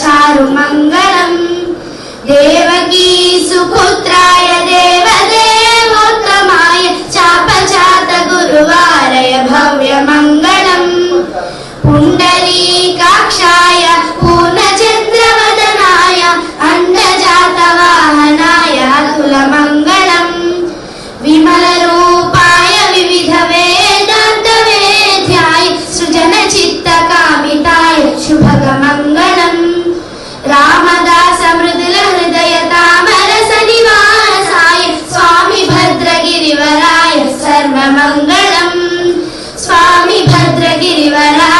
చారు మంగళం దేవకీ సుపుత్రాయ దేవదేవోత్తమాయ శాపజాత గురువారయ భవ్య మంగళం పుండలి स्वामि भद्रगिरिवरा।